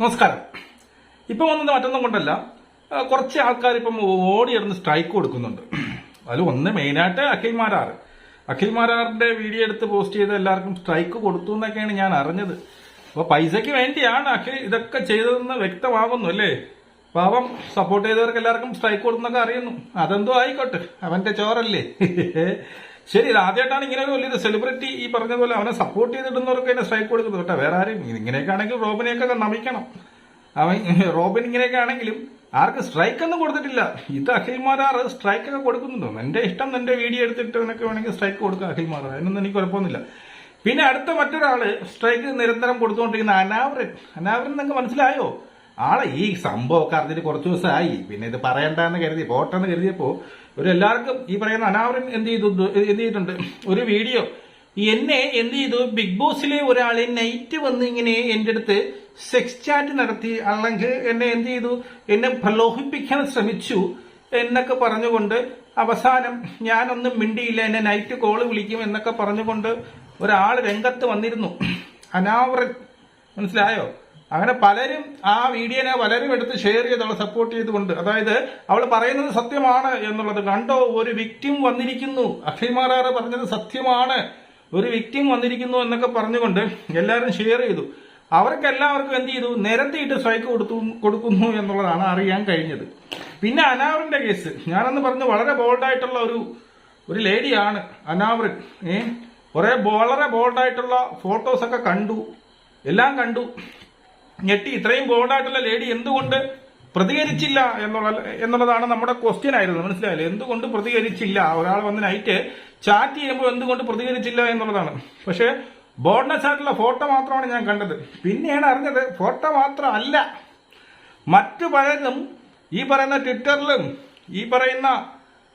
നമസ്കാരം. ഇപ്പം വന്നത് മറ്റൊന്നും കൊണ്ടല്ല. കുറച്ച് ആൾക്കാർ ഇപ്പം ഓടിയിടുന്ന് സ്ട്രൈക്ക് കൊടുക്കുന്നുണ്ട്. അതിൽ ഒന്ന് മെയിനായിട്ട് അഖിൽ മാരാർ. അഖിൽ മാരാറിന്റെ വീഡിയോ എടുത്ത് പോസ്റ്റ് ചെയ്ത് എല്ലാവർക്കും സ്ട്രൈക്ക് കൊടുത്തു എന്നൊക്കെയാണ് ഞാൻ അറിഞ്ഞത്. അപ്പോൾ പൈസയ്ക്ക് വേണ്ടിയാണ് അഖിൽ ഇതൊക്കെ ചെയ്തതെന്ന് വ്യക്തമാകുന്നു അല്ലേ? പാവം സപ്പോർട്ട് ചെയ്തവർക്ക് എല്ലാവർക്കും സ്ട്രൈക്ക് കൊടുക്കുന്നൊക്കെ അറിയുന്നു. അതെന്തോ ആയിക്കോട്ടെ. അവന്റെ ചോറല്ലേ. ശരി ആദ്യമായിട്ടാണ് ഇങ്ങനെ ഒരു സെലിബ്രിറ്റി ഈ പറഞ്ഞതുപോലെ അവനെ സപ്പോർട്ട് ചെയ്തിടുന്നവർക്ക് അതിനെ സ്ട്രൈക്ക് കൊടുക്കുന്നത് കേട്ടോ വേറെ ആരും ഇങ്ങനെയൊക്കെ ആണെങ്കിൽ റോബിനെയൊക്കെ നമിക്കണം. അവൻ റോബിൻ ഇങ്ങനെയൊക്കെ ആണെങ്കിലും ആർക്ക് സ്ട്രൈക്ക് ഒന്നും കൊടുത്തിട്ടില്ല. ഇത് അഖിൽമാരാർ സ്ട്രൈക്ക് ഒക്കെ കൊടുക്കുന്നുണ്ടോ? എന്റെ ഇഷ്ടം നിന്റെ വീഡിയോ എടുത്തിട്ട് അവനൊക്കെ വേണമെങ്കിൽ സ്ട്രൈക്ക് കൊടുക്കുക അഖിൽ മാരാർ അതിനൊന്നും എനിക്ക് കുഴപ്പമൊന്നുമില്ല. പിന്നെ അടുത്ത മറ്റൊരാൾ സ്ട്രൈക്ക് നിരന്തരം കൊടുത്തുകൊണ്ടിരിക്കുന്ന അനാവരൻ. അനാവരൻ നിങ്ങൾക്ക് മനസ്സിലായോ? ആളെ ഈ സംഭവമൊക്കെ അറിഞ്ഞിട്ട് കുറച്ച് ദിവസമായി. പിന്നെ ഇത് പറയണ്ടെന്ന് കരുതി പോട്ടെന്ന് കരുതിയപ്പോ ഒരു എല്ലാവർക്കും ഈ പറയുന്ന അനാവരൻ എന്ത് ചെയ്തു? എന്ത് ചെയ്തിട്ടുണ്ട്? ഒരു വീഡിയോ. എന്നെ എന്ത് ചെയ്തു? ബിഗ് ബോസിലെ ഒരാളെ നൈറ്റ് വന്ന് ഇങ്ങനെ എന്റെ അടുത്ത് സെക്സ് ചാറ്റ് നടത്തി. അല്ലെങ്കിൽ എന്നെ എന്ത് ചെയ്തു? എന്നെ പ്രലോഭിപ്പിക്കാൻ ശ്രമിച്ചു എന്നൊക്കെ പറഞ്ഞുകൊണ്ട് അവസാനം ഞാനൊന്നും മിണ്ടിയില്ല. എന്നെ നൈറ്റ് കോൾ വിളിക്കും എന്നൊക്കെ പറഞ്ഞുകൊണ്ട് ഒരാൾ രംഗത്ത് വന്നിരുന്നു. അനാവറൻ മനസ്സിലായോ? അങ്ങനെ പലരും ആ വീഡിയോനെ പലരും എടുത്ത് ഷെയർ ചെയ്ത് അവളെ സപ്പോർട്ട് ചെയ്തുകൊണ്ട് അതായത് അവൾ പറയുന്നത് സത്യമാണ് എന്നുള്ളത് കണ്ടോ ഒരു വിക്ടിം വന്നിരിക്കുന്നു. അക്ഷയ്മാരാറ് പറഞ്ഞത് സത്യമാണ്. ഒരു വിക്ടിം വന്നിരിക്കുന്നു എന്നൊക്കെ പറഞ്ഞുകൊണ്ട് എല്ലാവരും ഷെയർ ചെയ്തു. അവർക്ക് എല്ലാവർക്കും എന്ത് ചെയ്തു? നിരത്തിയിട്ട് സ്ട്രൈക്ക് കൊടുത്തു കൊടുക്കുന്നു എന്നുള്ളതാണ് അറിയാൻ കഴിഞ്ഞത്. പിന്നെ അനാവറിന്റെ കേസ് ഞാനെന്ന് പറഞ്ഞു വളരെ ബോൾഡായിട്ടുള്ള ഒരു ഒരു ലേഡിയാണ് അനാവറിൻ ഏ? കുറെ വളരെ ബോൾഡായിട്ടുള്ള ഫോട്ടോസൊക്കെ കണ്ടു. എല്ലാം കണ്ടു. ഞെട്ടി ഇത്രയും ബോൾഡായിട്ടുള്ള ലേഡി എന്തുകൊണ്ട് പ്രതികരിച്ചില്ല എന്നുള്ള എന്നുള്ളതാണ് നമ്മുടെ ക്വസ്റ്റ്യൻ ആയിരുന്നു. മനസ്സിലായില്ലേ? എന്തുകൊണ്ട് പ്രതികരിച്ചില്ല? ഒരാൾ വന്ന് നൈറ്റ് ചാറ്റ് ചെയ്യുമ്പോൾ എന്തുകൊണ്ട് പ്രതികരിച്ചില്ല എന്നുള്ളതാണ്. പക്ഷേ ബോൾഡ്നെസ് ആയിട്ടുള്ള ഫോട്ടോ മാത്രമാണ് ഞാൻ കണ്ടത്. പിന്നെയാണ് അറിഞ്ഞത് ഫോട്ടോ മാത്രമല്ല. മറ്റു പലരും ഈ പറയുന്ന ട്വിറ്ററിലും ഈ പറയുന്ന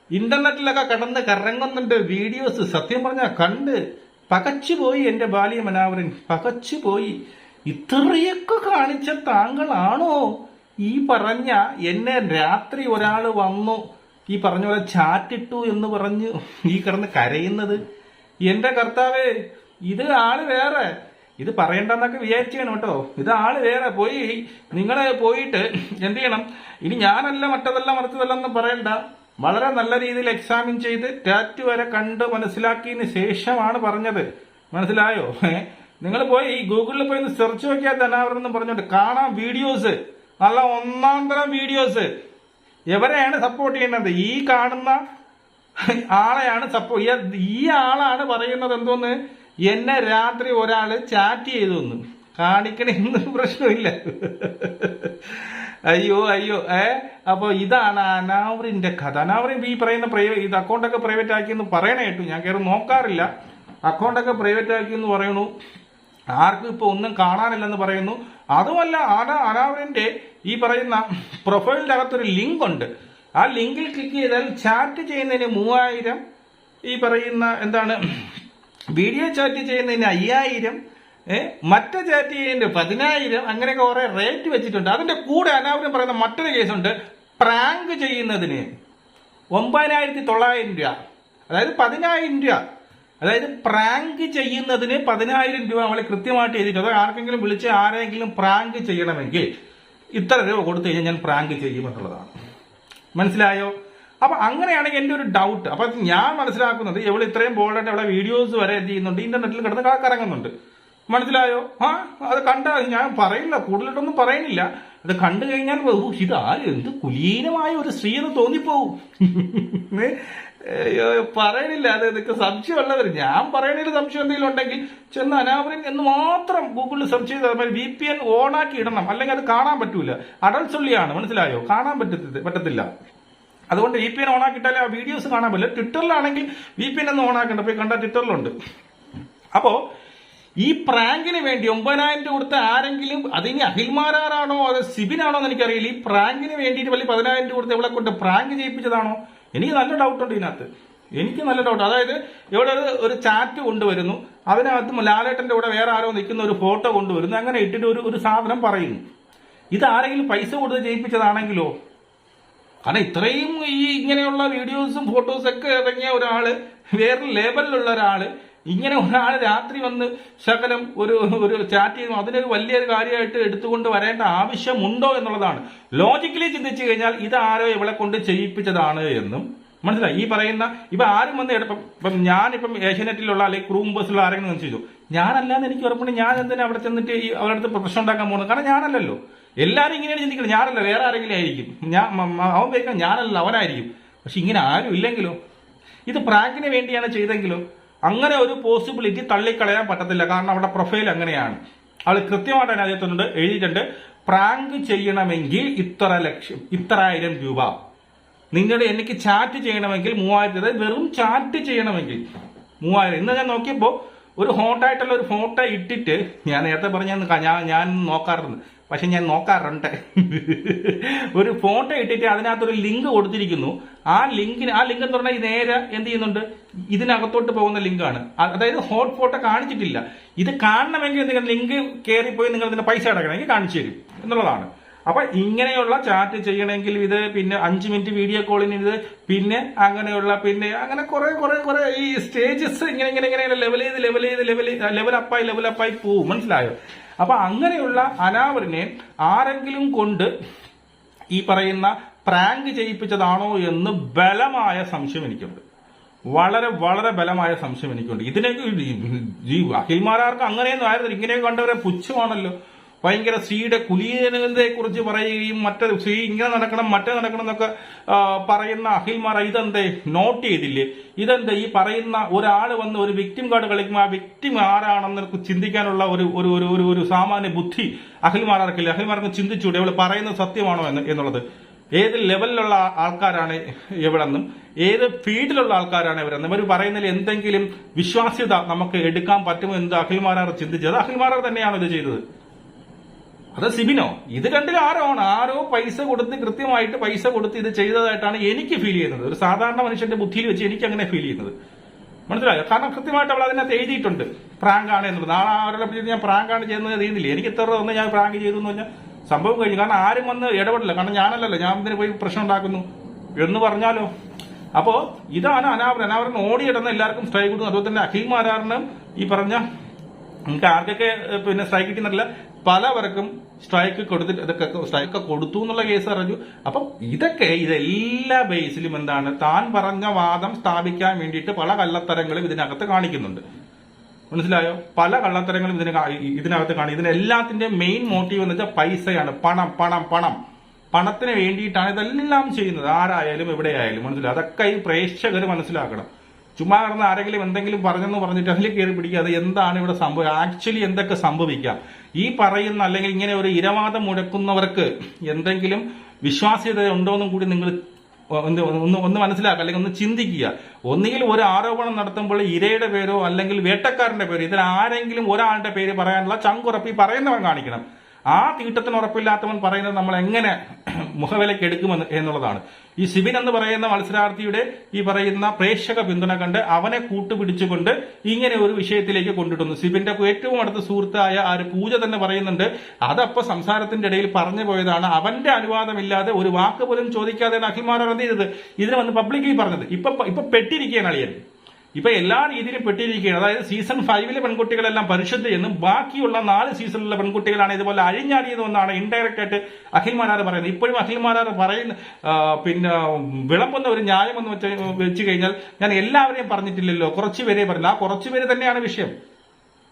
ഇന്റർനെറ്റിലൊക്കെ കടന്ന് കറങ്ങുന്നുണ്ട് വീഡിയോസ് സത്യം പറഞ്ഞാൽ കണ്ട് പകച്ചുപോയി എന്റെ ബാല്യ മനാവരൻ പകച്ചുപോയി. ഇത്രയൊക്കെ കാണിച്ച താങ്കളാണോ ഈ പറഞ്ഞ എന്നെ രാത്രി ഒരാൾ വന്നു ഈ പറഞ്ഞ പോലെ ചാറ്റിട്ടു എന്ന് പറഞ്ഞു ഈ കിടന്ന് കരയുന്നത്? എന്റെ കർത്താവേ ഇത് ആൾ വേറെ. ഇത് പറയണ്ടെന്നൊക്കെ വിചാരിച്ചാണ് കേട്ടോ. ഇത് ആൾ വേറെ. പോയി നിങ്ങൾ പോയിട്ട് എന്ത് ചെയ്യണം? ഇനി ഞാനല്ല മറ്റതല്ല മറിച്ചതല്ല എന്ന് പറയണ്ട. വളരെ നല്ല രീതിയിൽ എക്സാമിൻ ചെയ്ത് ടാറ്റു വരെ കണ്ട് മനസ്സിലാക്കിയതിന് ശേഷമാണ് പറഞ്ഞത്. മനസ്സിലായോ? നിങ്ങൾ പോയി ഈ ഗൂഗിളിൽ പോയി സെർച്ച് നോക്കിയാൽ തന്നെ എന്ന് പറഞ്ഞോണ്ട് കാണാം വീഡിയോസ് നല്ല ഒന്നാം തരം വീഡിയോസ് എവരെയാണ് സപ്പോർട്ട് ചെയ്യുന്നത്? ഈ കാണുന്ന ആളെയാണ് സപ്പോർട്ട് ഈ ആളാണ് പറയുന്നത് എന്തോന്ന്? എന്നെ രാത്രി ഒരാൾ ചാറ്റ് ചെയ്തു എന്ന് കാണിക്കണമെന്ന് പ്രശ്നമില്ല. അയ്യോ അയ്യോ ഏ? അപ്പൊ ഇതാണ് അനാവറിന്റെ കഥ. അനാവറിൻ ഈ പറയുന്ന പ്രൈവറ്റ് ഇത് അക്കൗണ്ടൊക്കെ പ്രൈവറ്റ് ആക്കിയെന്ന് പറയണ കേട്ടു. ഞാൻ കയറി നോക്കാറില്ല. അക്കൗണ്ടൊക്കെ പ്രൈവറ്റ് ആക്കി എന്ന് പറയണു. ആർക്കും ഇപ്പൊ ഒന്നും കാണാനില്ലെന്ന് പറയുന്നു. അതുമല്ല ആന അനാവറിന്റെ ഈ പറയുന്ന പ്രൊഫൈലിന്റെ അകത്തൊരു ലിങ്ക് ഉണ്ട് ആ ലിങ്കിൽ ക്ലിക്ക് ചെയ്താൽ ചാറ്റ് ചെയ്യുന്നതിന് മൂവായിരം ഈ പറയുന്ന എന്താണ് വീഡിയോ ചാറ്റ് ചെയ്യുന്നതിന് അയ്യായിരം മറ്റേ ചാറ്റ് ചെയ്യുന്നതിന് പതിനായിരം അങ്ങനെയൊക്കെ കുറെ റേറ്റ് വെച്ചിട്ടുണ്ട്. അതിന്റെ കൂടെ അനാവരം പറയുന്ന മറ്റൊരു കേസുണ്ട് പ്രാങ്ക് ചെയ്യുന്നതിന് ഒമ്പതിനായിരത്തി തൊള്ളായിരം രൂപ. അതായത് പതിനായിരം രൂപ. അതായത് പ്രാങ്ക് ചെയ്യുന്നതിന് പതിനായിരം രൂപ നമ്മൾ കൃത്യമായിട്ട് എഴുതിയിട്ടുണ്ട്. അത് ആർക്കെങ്കിലും വിളിച്ച് ആരെങ്കിലും പ്രാങ്ക് ചെയ്യണമെങ്കിൽ ഇത്ര രൂപ കൊടുത്തു കഴിഞ്ഞാൽ ഞാൻ പ്രാങ്ക് ചെയ്യുമെന്നുള്ളതാണ് മനസ്സിലായോ? അപ്പൊ അങ്ങനെയാണെങ്കിൽ എന്റെ ഒരു ഡൗട്ട് അപ്പൊ ഞാൻ മനസ്സിലാക്കുന്നത് ഇവൾ ഇത്രയും ബോൾഡായിട്ട് അവളെ വീഡിയോസ് വരെ എന്ത് ചെയ്യുന്നുണ്ട്? ഇന്റർനെറ്റിൽ കിടന്ന് കറങ്ങുന്നുണ്ട്. മനസ്സിലായോ? ആ അത് കണ്ട ഞാൻ പറയില്ല കൂടുതലായിട്ടൊന്നും പറയുന്നില്ല. അത് കണ്ടു കഴിഞ്ഞാൽ ഇത് ആര്? എന്ത് കുലീനമായ ഒരു സ്ത്രീ എന്ന് തോന്നിപ്പോവും. പറയണില്ല. അത് ഇതൊക്കെ സംശയമുള്ളവർ ഞാൻ പറയണില്ല സംശയം എന്തെങ്കിലും ഉണ്ടെങ്കിൽ ചെന്ന് അനാവരൻ എന്ന് മാത്രം ഗൂഗിളിൽ സെർച്ച് ചെയ്താൽ വി പി എൻ ഓണാക്കി ഇടണം. അല്ലെങ്കിൽ അത് കാണാൻ പറ്റൂല. അടൽസൊള്ളിയാണ് മനസ്സിലായോ? കാണാൻ പറ്റത്തില്ല പറ്റത്തില്ല. അതുകൊണ്ട് വി പി എൻ ഓണാക്കിയിട്ടാലേ ആ വീഡിയോസ് കാണാൻ പറ്റില്ല ട്വിറ്ററിലാണെങ്കിൽ വി പി എൻ ഒന്നും ഓണാക്കണ്ട. പോയി കണ്ട ട്വിറ്ററിലുണ്ട് അപ്പോ ഈ പ്രാങ്കിന് വേണ്ടി ഒമ്പതിനായിരം രൂപ കൊടുത്ത ആരെങ്കിലും അതിനി അഖിൽമാരാറാണോ അത് സിബിനാണോ എന്ന് എനിക്കറിയില്ല. ഈ പ്രാങ്കിന് വേണ്ടിയിട്ട് വലിയ പതിനായിരം രൂപ കൊടുത്ത് ഇവളെ കൊണ്ട് പ്രാങ്ക് ചെയ്യിപ്പിച്ചതാണോ എനിക്ക് നല്ല ഡൗട്ട് ഉണ്ട് ഇതിനകത്ത്. എനിക്ക് നല്ല ഡൗട്ട് അതായത് ഇവിടെ ഒരു ഒരു ചാറ്റ് കൊണ്ടുവരുന്നു. അതിനകത്ത് ലാലേട്ടന്റെ കൂടെ വേറെ ആരോ നിൽക്കുന്ന ഒരു ഫോട്ടോ കൊണ്ടുവരുന്നു. അങ്ങനെ ഇട്ടിട്ട് ഒരു ഒരു സാധനം പറയുന്നു. ഇത് ആരെങ്കിലും പൈസ കൊടുത്ത് ചെയ്യിപ്പിച്ചതാണെങ്കിലോ കാരണം ഇത്രയും ഈ ഇങ്ങനെയുള്ള വീഡിയോസും ഫോട്ടോസൊക്കെ ഇറങ്ങിയ ഒരാൾ വേറെ ലേബലിലുള്ള ഒരാൾ ഇങ്ങനെ ഒരാൾ രാത്രി വന്ന് ശകലം ഒരു ഒരു ചാറ്റ് ചെയ്യുന്നു അതിനൊരു വലിയൊരു കാര്യമായിട്ട് എടുത്തുകൊണ്ട് വരേണ്ട ആവശ്യമുണ്ടോ എന്നുള്ളതാണ്. ലോജിക്കലി ചിന്തിച്ചു കഴിഞ്ഞാൽ ഇതാരോ ഇവളെ കൊണ്ട് ചെയ്യിപ്പിച്ചതാണ് എന്നും മനസ്സിലായി? ഈ പറയുന്ന ഇപ്പൊ ആരും വന്ന് എടുപ്പം ഇപ്പം ഞാനിപ്പം ഏഷ്യാനെറ്റിലുള്ള അല്ലെങ്കിൽ ക്രൂം ബസ്സിലുള്ള ആരെങ്കിലും ചോദിച്ചു ഞാനല്ലാന്ന് എനിക്ക് ഉറപ്പുണ്ട് ഞാൻ എന്തിനാ അവിടെ ചെന്നിട്ട് ഈ അവരുടെ അടുത്ത് പ്രശ്നം ഉണ്ടാക്കാൻ പോകുന്നത്? കാരണം ഞാനല്ലല്ലോ. എല്ലാവരും ഇങ്ങനെയാണ് ചിന്തിക്കുന്നത്. ഞാനല്ല വേറെ ആരെങ്കിലും ആയിരിക്കും. ഞാൻ അവൻ വരിക ഞാനല്ല അവനായിരിക്കും. പക്ഷെ ഇങ്ങനെ ആരും ഇല്ലെങ്കിലോ? ഇത് പ്രാങ്കിന് വേണ്ടിയാണ് ചെയ്തെങ്കിലോ? അങ്ങനെ ഒരു പോസിബിലിറ്റി തള്ളിക്കളയാൻ പറ്റത്തില്ല. കാരണം അവിടെ പ്രൊഫൈൽ അങ്ങനെയാണ്. അവൾ കൃത്യമായിട്ട് അതിനകത്തുണ്ട് എഴുതിയിട്ടുണ്ട് പ്രാങ്ക് ചെയ്യണമെങ്കിൽ ഇത്ര ലക്ഷം ഇത്ര ആയിരം രൂപ. നിങ്ങളുടെ എനിക്ക് ചാറ്റ് ചെയ്യണമെങ്കിൽ മൂവായിരത്തി അതായത് വെറും ചാറ്റ് ചെയ്യണമെങ്കിൽ മൂവായിരം. ഇന്ന് ഞാൻ നോക്കിയപ്പോൾ ഒരു ഹോട്ടായിട്ടുള്ള ഒരു ഫോട്ടോ ഇട്ടിട്ട് ഞാൻ നേരത്തെ പറഞ്ഞ ഞാൻ ഞാൻ നോക്കാറുണ്ട്. പക്ഷെ ഞാൻ നോക്കാറുണ്ട്. ഒരു ഫോട്ടോ ഇട്ടിട്ട് അതിനകത്തൊരു ലിങ്ക് കൊടുത്തിരിക്കുന്നു. ആ ലിങ്കിന് ആ ലിങ്ക് എന്ന് പറഞ്ഞാൽ നേരെ എന്ത് ചെയ്യുന്നുണ്ട്? ഇതിനകത്തോട്ട് പോകുന്ന ലിങ്കാണ്. അതായത് ഹോട്ട് ഫോട്ടോ കാണിച്ചിട്ടില്ല. ഇത് കാണണമെങ്കിൽ നിങ്ങൾ ലിങ്ക് കയറിപ്പോയി നിങ്ങൾ ഇതിന്റെ പൈസ അടക്കണമെങ്കിൽ കാണിച്ചു തരും എന്നുള്ളതാണ്. അപ്പൊ ഇങ്ങനെയുള്ള ചാറ്റ് ചെയ്യണമെങ്കിൽ ഇത് പിന്നെ അഞ്ച് മിനിറ്റ് വീഡിയോ കോളിന് ഇത് പിന്നെ അങ്ങനെയുള്ള പിന്നെ അങ്ങനെ കുറെ കുറെ കുറെ ഈ സ്റ്റേജസ് ഇങ്ങനെ ഇങ്ങനെ ഇങ്ങനെ ലെവൽ ചെയ്ത് ലെവൽ ചെയ്ത് ലെവൽ ലെവൽ അപ്പായി ലെവൽ അപ്പായി പോവും. മനസ്സിലായോ? അപ്പൊ അങ്ങനെയുള്ള അനാവറിനെ ആരെങ്കിലും കൊണ്ട് ഈ പറയുന്ന പ്രാങ്ക് ചെയ്യിപ്പിച്ചതാണോ എന്ന് ബലമായ സംശയം എനിക്കുണ്ട്. വളരെ വളരെ ബലമായ സംശയം എനിക്കുണ്ട്. ഇതിനൊക്കെ ഈ അഖിൽമാരാർക്ക് അങ്ങനെയൊന്നും ആയിരുന്നു ഇങ്ങനെയൊക്കെ കണ്ടവരെ പുച്ഛമാണല്ലോ. ഭയങ്കര സ്ത്രീയുടെ കുലീനതയെ കുറിച്ച് പറയുകയും മറ്റേ സ്ത്രീ ഇങ്ങനെ നടക്കണം മറ്റേ നടക്കണം എന്നൊക്കെ പറയുന്ന അഖിൽമാർ ഇതെന്തേ നോട്ട് ചെയ്തില്ലേ? ഇതെന്താ ഈ പറയുന്ന ഒരാൾ വന്ന് ഒരു വിക്ടിം കാർഡ് കളിക്കുമ്പോൾ ആ വിക്ടിം ആരാണെന്ന് ചിന്തിക്കാനുള്ള ഒരു ഒരു ഒരു ഒരു സാമാന്യ ബുദ്ധി അഖിൽമാർക്കില്ല അഖിൽമാർക്ക് ചിന്തിച്ചൂടെ ഇവൾ പറയുന്നത് സത്യമാണോ എന്ന് എന്നുള്ളത്. ഏത് ലെവലിലുള്ള ആൾക്കാരാണ് ഇവരെന്നും ഏത് ഫീൽഡിലുള്ള ആൾക്കാരാണ് ഇവരെന്ന്. ഇവർ പറയുന്നതിൽ എന്തെങ്കിലും വിശ്വാസ്യത നമുക്ക് എടുക്കാൻ പറ്റുമോ എന്ന് അഖിൽമാരാർ ചിന്തിച്ചത്. അഖിൽമാരാർ തന്നെയാണ് ഇത് ചെയ്തത്? അത് സിബിനോ ഇത് രണ്ടിൽ ആരോ ആണ് ആരോ പൈസ കൊടുത്ത് കൃത്യമായിട്ട് പൈസ കൊടുത്ത് ഇത് ചെയ്തതായിട്ടാണ് എനിക്ക് ഫീൽ ചെയ്യുന്നത്. ഒരു സാധാരണ മനുഷ്യന്റെ ബുദ്ധിയിൽ വെച്ച് എനിക്ക് അങ്ങനെ ഫീൽ ചെയ്യുന്നത്. മനസ്സിലായോ? കാരണം കൃത്യമായിട്ട് അവൾ അതിനകത്ത് എഴുതിയിട്ടുണ്ട്. പ്രാങ്ക് ആണ് എന്നുള്ളത്. നാളെ അവരുടെ പറ്റി ഞാൻ പ്രാങ്ക് ആണ് ചെയ്യുന്നത് ചെയ്യുന്നില്ല എനിക്ക് എത്ര ഒന്ന് ഞാൻ പ്രാങ്ക് ചെയ്തു എന്ന് പറഞ്ഞാൽ സംഭവം കഴിഞ്ഞു. കാരണം ആരും വന്ന് ഇടപെടില്ല. കാരണം ഞാനല്ലല്ലോ. ഞാൻ ഇതിന് പോയി പ്രശ്നം ഉണ്ടാക്കുന്നു? എന്ന് പറഞ്ഞാലോ? അപ്പോ ഇതാണ് അനാവരൻ അനാവരൻ ഓടിയിടുന്ന എല്ലാവർക്കും സ്ട്രൈക്ക് കൊടുക്കും അതുപോലെ തന്നെ അഖിൽ മാരാറിനും ഈ പറഞ്ഞ നമുക്ക് ആർക്കൊക്കെ പിന്നെ സ്ട്രൈക്ക് കിട്ടുന്നില്ല. പലവർക്കും സ്ട്രൈക്ക് കൊടുത്തിട്ട് ഇതൊക്കെ സ്ട്രൈക്ക് കൊടുത്തു എന്നുള്ള കേസ് അറിഞ്ഞു. അപ്പം ഇതൊക്കെ ഇതെല്ലാ ബേസിലും എന്താണ്? താൻ പറഞ്ഞ വാദം സ്ഥാപിക്കാൻ വേണ്ടിയിട്ട് പല കള്ളത്തരങ്ങളും ഇതിനകത്ത് കാണിക്കുന്നുണ്ട്. മനസ്സിലായോ? പല കള്ളത്തരങ്ങളും ഇതിന് ഇതിനകത്ത് കാണും ഇതിനെല്ലാത്തിന്റെ മെയിൻ മോട്ടീവ് എന്ന് വെച്ചാൽ പൈസയാണ്. പണം പണം പണം. പണത്തിന് വേണ്ടിയിട്ടാണ് ഇതെല്ലാം ചെയ്യുന്നത്. ആരായാലും എവിടെയായാലും. മനസ്സിലായോ? അതൊക്കെ ഈ പ്രേക്ഷകർ മനസ്സിലാക്കണം. ചുമ്മാ കിടന്ന് ആരെങ്കിലും എന്തെങ്കിലും പറഞ്ഞെന്ന് പറഞ്ഞിട്ട് അതിൽ കയറി പിടിക്കുക. അത് എന്താണ് ഇവിടെ സംഭവം? ആക്ച്വലി എന്തൊക്കെ സംഭവിക്കാം? ഈ പറയുന്ന അല്ലെങ്കിൽ ഇങ്ങനെ ഒരു ഇരവാദം മുഴക്കുന്നവർക്ക് എന്തെങ്കിലും വിശ്വാസ്യത ഉണ്ടോന്നും കൂടി നിങ്ങൾ ഒന്ന് ഒന്ന് ഒന്ന് മനസ്സിലാക്കുക. അല്ലെങ്കിൽ ഒന്ന് ചിന്തിക്കുക. ഒന്നുകിൽ ഒരു ആരോപണം നടത്തുമ്പോൾ ഇരയുടെ പേരോ അല്ലെങ്കിൽ വേട്ടക്കാരന്റെ പേരോ ഇതിൽ ആരെങ്കിലും ഒരാളുടെ പേര് പറയാനുള്ള ചങ്കുറപ്പ് പറയുന്നവൻ കാണിക്കണം. ആ തീട്ടത്തിന് ഉറപ്പില്ലാത്തവൻ പറയുന്നത് നമ്മൾ എങ്ങനെ മുഖവിലയ്ക്ക് എടുക്കുമെന്ന് എന്നുള്ളതാണ്. ഈ സിബിൻ എന്ന് പറയുന്ന മത്സരാർത്ഥിയുടെ ഈ പറയുന്ന പ്രേക്ഷക പിന്തുണ കണ്ട് അവനെ കൂട്ടുപിടിച്ചുകൊണ്ട് ഇങ്ങനെ ഒരു വിഷയത്തിലേക്ക് കൊണ്ടിട്ടുന്നു സിബിന്റെ ഏറ്റവും അടുത്ത സുഹൃത്തായ ആ ഒരു പൂജ തന്നെ പറയുന്നുണ്ട് അതപ്പോ സംസാരത്തിന്റെ ഇടയിൽ പറഞ്ഞു പോയതാണ്. അവന്റെ അനുവാദമില്ലാതെ ഒരു വാക്ക് പോലും ചോദിക്കാതെ അഖിൽമാരാർ എന്ത് ചെയ്തത്? ഇതിനെ വന്ന് പബ്ലിക്കിൽ പറഞ്ഞത്. ഇപ്പൊ ഇപ്പൊ പെട്ടിരിക്കുകയാണ് അളിയൻ. ഇപ്പൊ എല്ലാ രീതിയിലും പെട്ടിരിക്കുകയാണ്. അതായത് സീസൺ ഫൈവിലെ പെൺകുട്ടികളെല്ലാം പരിശുദ്ധ എന്നും ബാക്കിയുള്ള നാല് സീസണിലെ പെൺകുട്ടികളാണ് ഇതുപോലെ അഴിഞ്ഞാടിയതെന്നാണ് ഇൻഡയറക്റ്റ് ആയിട്ട് അഖിൽമാരാർ പറയുന്നത്. ഇപ്പോഴും അഖിൽമാരാർ പറയുന്ന പിന്നെ വിളമ്പുന്ന ഒരു ന്യായം എന്ന് വെച്ച് വെച്ച് കഴിഞ്ഞാൽ ഞാൻ എല്ലാവരെയും പറഞ്ഞിട്ടില്ലല്ലോ. കുറച്ച് പേരെ പറഞ്ഞില്ല. ആ കുറച്ചു പേര് തന്നെയാണ് വിഷയം.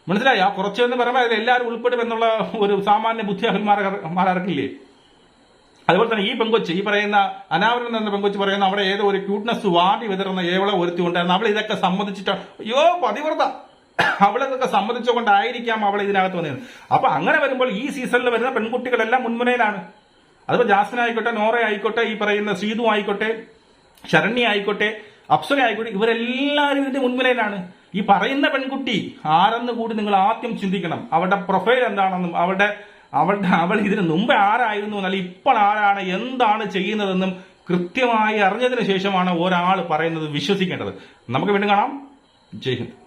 മനസ്സിലായി? ആ കുറച്ചു എന്ന് പറയുമ്പോൾ അതിൽ എല്ലാവരും ഉൾപ്പെടും എന്നുള്ള ഒരു സാമാന്യ ബുദ്ധി അഖിൽമാരാർക്കില്ലേ അതുപോലെ തന്നെ ഈ പെങ്കൊച്ച് ഈ പറയുന്ന അനാവരണം എന്ന പെങ്കൊച്ച് പറയുന്ന അവിടെ ഏതോ ഒരു ക്യൂട്ട്നെസ് വാടി വിതറുന്ന ഏവളെ ഒരുത്തി ഉണ്ടായിരുന്നു. അവൾ ഇതൊക്കെ സമ്മതിച്ചിട്ട് അയ്യോ പതിവ്രത. അവളതൊക്കെ സമ്മതിച്ചുകൊണ്ടായിരിക്കാം അവൾ ഇതിനകത്ത് വന്നത്. അപ്പൊ അങ്ങനെ വരുമ്പോൾ ഈ സീസണിൽ വരുന്ന പെൺകുട്ടികളെല്ലാം മുൻമുനയിലാണ്. അതിപ്പോ ജാസ്മിൻ ആയിക്കോട്ടെ നോറ ആയിക്കോട്ടെ ഈ പറയുന്ന സീതു ആയിക്കോട്ടെ ശരണ്യ ആയിക്കോട്ടെ അപ്സര ആയിക്കോട്ടെ ഇവരെല്ലാവരും ഇതിന്റെ മുൻമുനയിലാണ്. ഈ പറയുന്ന പെൺകുട്ടി ആരെന്ന് കൂടി നിങ്ങൾ ആദ്യം ചിന്തിക്കണം. അവരുടെ പ്രൊഫൈൽ എന്താണെന്നും അവരുടെ അവളുടെ അവൾ ഇതിനു മുമ്പ് ആരായിരുന്നു എന്നല്ല ഇപ്പോൾ ആരാണ് എന്താണ് ചെയ്യുന്നതെന്നും കൃത്യമായി അറിഞ്ഞതിന് ശേഷമാണ് ഒരാൾ പറയുന്നത് വിശ്വസിക്കേണ്ടത്. നമുക്ക് വീണ്ടും കാണാം. ജയ് ഹിന്ദ്.